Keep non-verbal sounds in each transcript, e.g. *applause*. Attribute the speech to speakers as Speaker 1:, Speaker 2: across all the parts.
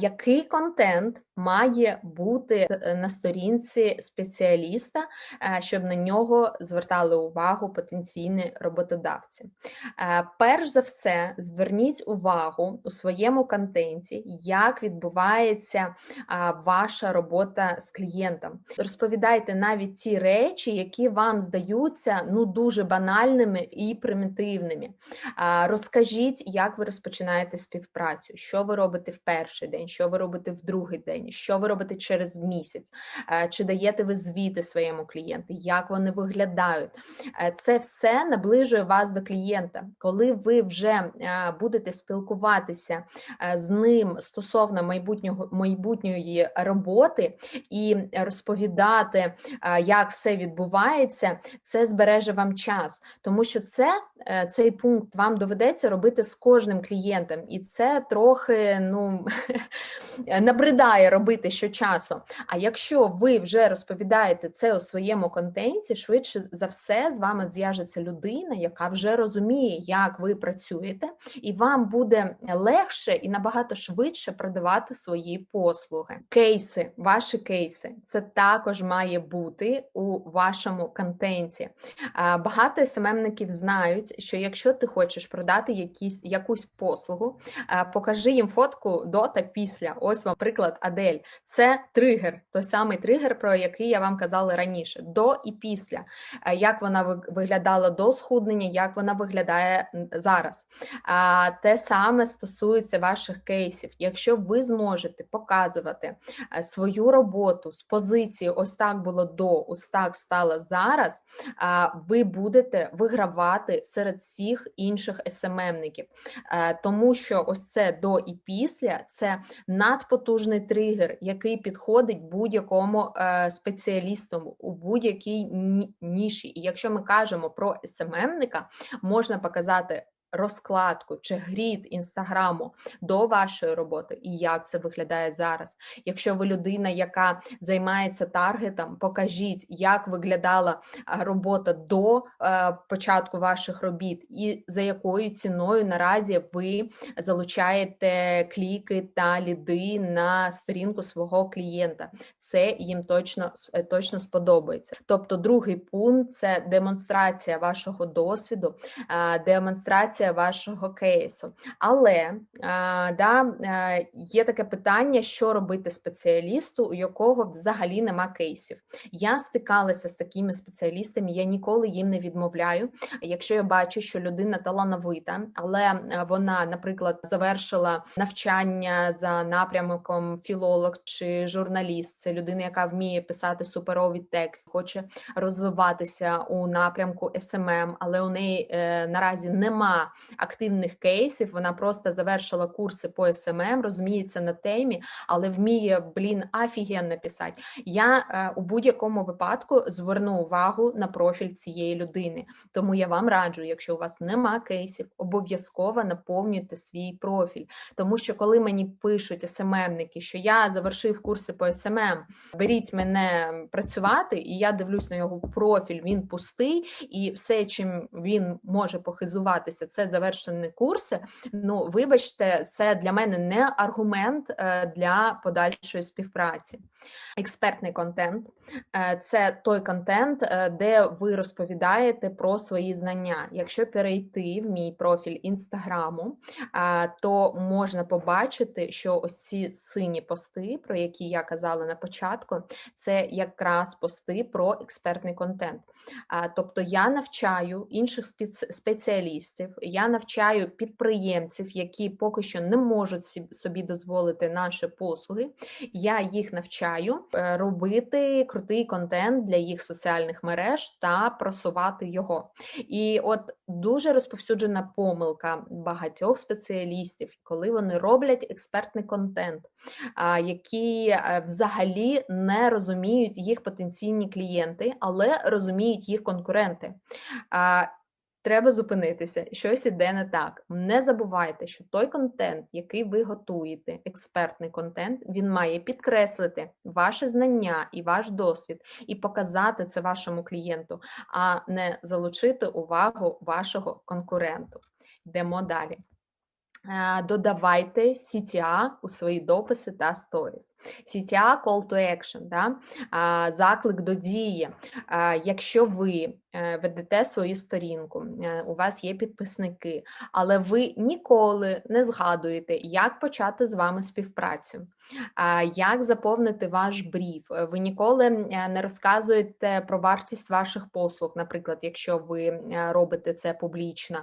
Speaker 1: Який контент має бути е, на сторінці спеціаліста, е, щоб на нього звертали увагу потенційні роботодавці? Е, перш за все, зверніть увагу у своєму контенті, як відбувається ваша робота з клієнтом. Розповідайте навіть ті речі, які вам здаються ну дуже банальними і примітивними. Розкажіть, як ви розпочинаєте співпрацю, що ви робите в перший день, що ви робите в другий день, що ви робите через місяць, е, чи даєте ви звіти своєму клієнту, як вони виглядають. Е, це все наближує вас до клієнта. Коли ви вже е, будете спілкуватися з ним стосовно майбутнього майбутньої роботи і розповідати, як все відбувається, це збереже вам час, тому що це цей пункт вам доведеться робити з кожним клієнтом, і це трохи ну *laughs* набридає робити щочасу. А якщо ви вже розповідаєте це у своєму контенті, швидше за все з вами зв'яжеться людина, яка вже розуміє, як ви працюєте, і вам буде легше і набагато швидше продавати свої послуги. Кейси, ваші кейси, це також має бути у вашому контенті. Багато СММників знають, що якщо ти хочеш продати якісь, якусь послугу, покажи їм фотку до та після. Ось вам приклад Адель. Це тригер, той самий тригер, про який я вам казала раніше, до і після, е, як вона виглядала до схуднення, як вона виглядає зараз. Те саме стосується ваших кейсів. Якщо ви зможете показувати е, свою роботу з позиції ось так було до, ось так стало зараз, ви будете вигравати серед всіх інших СММників. Е, тому що ось це до і після це надпотужний тригер, який підходить будь-якому е, спеціалісту у будь-якій ніші. І якщо ми кажемо про СММника, можна показати розкладку чи грід інстаграму до вашої роботи і як це виглядає зараз. Якщо ви людина, яка займається таргетом, покажіть, як виглядала робота до е, початку ваших робіт, і за якою ціною наразі ви залучаєте кліки та ліди на сторінку свого клієнта. Це їм точно, е, точно сподобається. Тобто, другий пункт це демонстрація вашого досвіду, демонстрація презентація вашого кейсу. Але а, да, є таке питання, що робити спеціалісту, у якого взагалі нема кейсів. Я стикалася з такими спеціалістами, я ніколи їм не відмовляю. Якщо я бачу, що людина талановита, але вона, наприклад, завершила навчання за напрямком філолог чи журналіст, це людина, яка вміє писати суперовий текст, хоче розвиватися у напрямку СММ, але у неї е, наразі нема активних кейсів. Вона просто завершила курси по СММ, розуміється на темі, але вміє, блін, офігенно писати. Я е, у будь-якому випадку зверну увагу на профіль цієї людини. Тому я вам раджу, якщо у вас нема кейсів, обов'язково наповнюйте свій профіль. Тому що, коли мені пишуть СММники, що я завершив курси по СММ, беріть мене працювати, і я дивлюсь на його профіль, він пустий, і все, чим він може похизуватися, це завершені курси. Ну, вибачте, це для мене не аргумент е, для подальшої співпраці. Експертний контент е, це той контент, е, де ви розповідаєте про свої знання. Якщо перейти в мій профіль інстаграму, то можна побачити, що ось ці сині пости, про які я казала на початку, це якраз пости про експертний контент. Тобто я навчаю інших спеціалістів, я навчаю підприємців, які поки що не можуть собі дозволити наші послуги. Я їх навчаю е, робити крутий контент для їх соціальних мереж та просувати його. І от дуже розповсюджена помилка багатьох спеціалістів, коли вони роблять експертний контент, які е, взагалі не розуміють їх потенційні клієнти, але розуміють їх конкуренти. Треба зупинитися, щось іде не так. Не забувайте, що той контент, який ви готуєте, експертний контент, він має підкреслити ваше знання і ваш досвід, і показати це вашому клієнту, а не залучити увагу вашого конкуренту. Йдемо далі. Е, додавайте CTA у свої дописи та сторіс. CTA – call to action, да? заклик до дії. Якщо ви Е, ведете свою сторінку, е, у вас є підписники, але ви ніколи не згадуєте, як почати з вами співпрацю, як заповнити ваш брів. Ви ніколи е, не розказуєте про вартість ваших послуг, наприклад, якщо ви робите це публічно.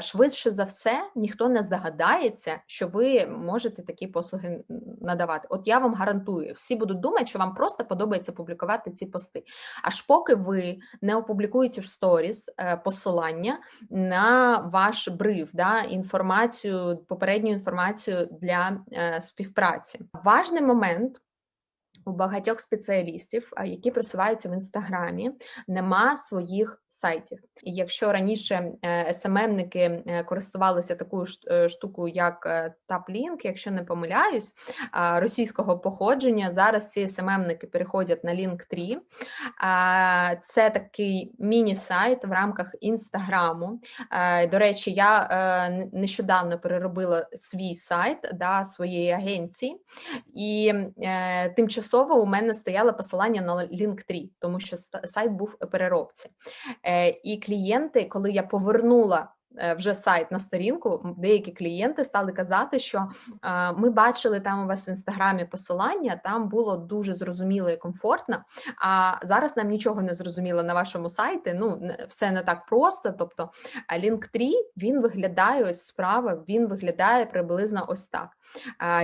Speaker 1: Швидше за все, ніхто не здогадається, що ви можете такі послуги надавати. От я вам гарантую, всі будуть думати, що вам просто подобається публікувати ці пости. Аж поки ви не опублікуєте публікують в сторіс е, посилання на ваш бриф, да, інформацію, попередню інформацію для е, співпраці. Важний момент у багатьох спеціалістів, які просуваються в інстаграмі, нема своїх сайтів. І якщо раніше е, СММники е, користувалися такою е, штукою, як TapLink, якщо не помиляюсь, російського походження, зараз ці СММники переходять на Link3. Це такий міні-сайт в рамках інстаграму. До речі, я нещодавно переробила свій сайт да, своєї агенції, і тимчасово тимчасово у мене стояло посилання на Linktree, тому що сайт був у переробці. Е, і клієнти, коли я повернула вже сайт на сторінку, деякі клієнти стали казати, що е, ми бачили там у вас в інстаграмі посилання, там було дуже зрозуміло і комфортно. А зараз нам нічого не зрозуміло на вашому сайті. Ну все не так просто. Тобто Linktree, він виглядає ось справа, він виглядає приблизно ось так.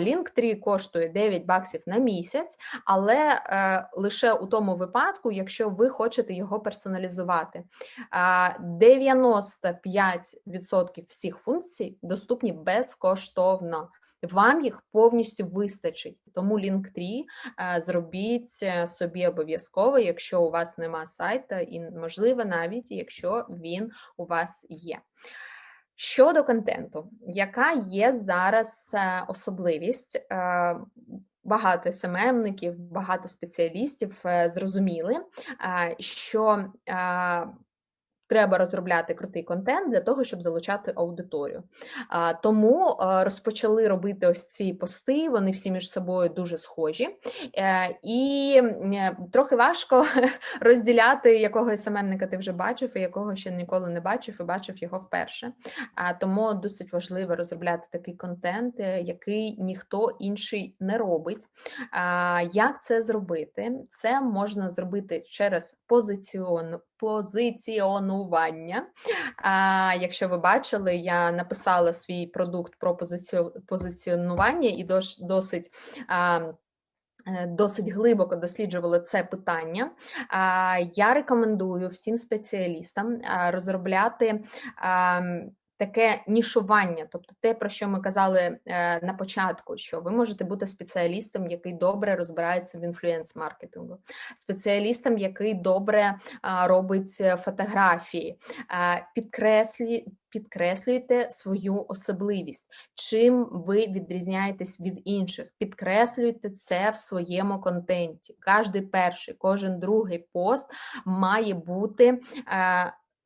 Speaker 1: Linktree коштує 9 баксів на місяць, але е, лише у тому випадку, якщо ви хочете його персоналізувати. 95 Відсотків всіх функцій доступні безкоштовно. Вам їх повністю вистачить. Тому Linktree е, зробіть е, собі обов'язково, якщо у вас нема сайту, і, можливо, навіть якщо він у вас є. Щодо контенту, яка є зараз е, особливість? Багато СММників, багато спеціалістів зрозуміли, що Треба розробляти крутий контент для того, щоб залучати аудиторію. Тому розпочали робити ось ці пости, вони всі між собою дуже схожі, е, і трохи важко *laughs* розділяти, якого СММника ти вже бачив, і якого ще ніколи не бачив, і бачив його вперше. Тому досить важливо розробляти такий контент, е, який ніхто інший не робить. Як це зробити? Це можна зробити через позиціон позиціонування. А, Якщо ви бачили, я написала свій продукт про позиціонування і досить. А, е, Досить глибоко досліджували це питання. Я рекомендую всім спеціалістам розробляти таке нішування, тобто те, про що ми казали е, на початку, що ви можете бути спеціалістом, який добре розбирається в інфлюенс-маркетингу, спеціалістом, який добре робить фотографії, підкреслі. Підкреслюйте свою особливість, чим ви відрізняєтесь від інших. Підкреслюйте це в своєму контенті. Кожний перший, кожен другий пост має бути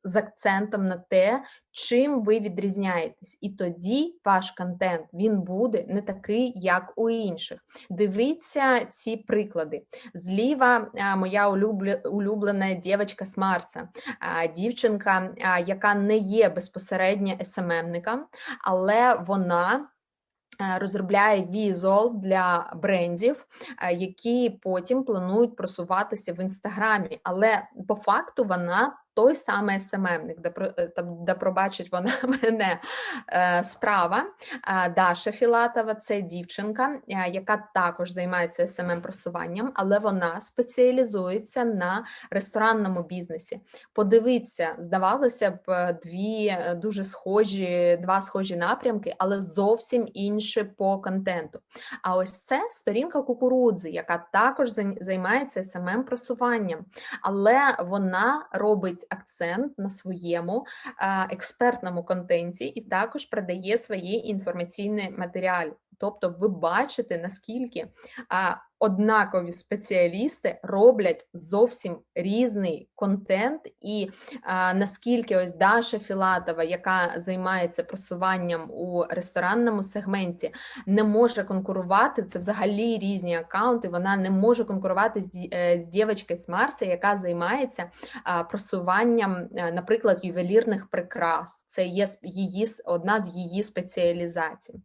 Speaker 1: з акцентом на те, чим ви відрізняєтесь. І тоді ваш контент він буде не такий, як у інших. Дивіться ці приклади. Зліва моя улюблена дівчинка з Марса, дівчинка, яка не є безпосередньо СММником, але вона. Розробляє візуал для брендів, які потім планують просуватися в інстаграмі, але по факту вона той самий СММник, де е, де пробачить вона *laughs* мене е, справа. Даша Філатова це дівчинка, е, яка також займається СММ просуванням, але вона спеціалізується на ресторанному бізнесі. Подивіться, здавалося б, дві дуже схожі, два схожі напрямки, але зовсім інше по контенту. А ось це сторінка кукурудзи, яка також займається СММ просуванням, але вона робить робить акцент на своєму експертному контенті і також продає свої інформаційні матеріали. Тобто, ви бачите, наскільки а, однакові спеціалісти роблять зовсім різний контент, і а, наскільки ось Даша Філатова, яка займається просуванням у ресторанному сегменті, не може конкурувати. Це взагалі різні аккаунти. Вона не може конкурувати з, е, з дівчинкою з Марса, яка займається а, просуванням, е, наприклад, ювелірних прикрас. Це є її одна з її спеціалізацій.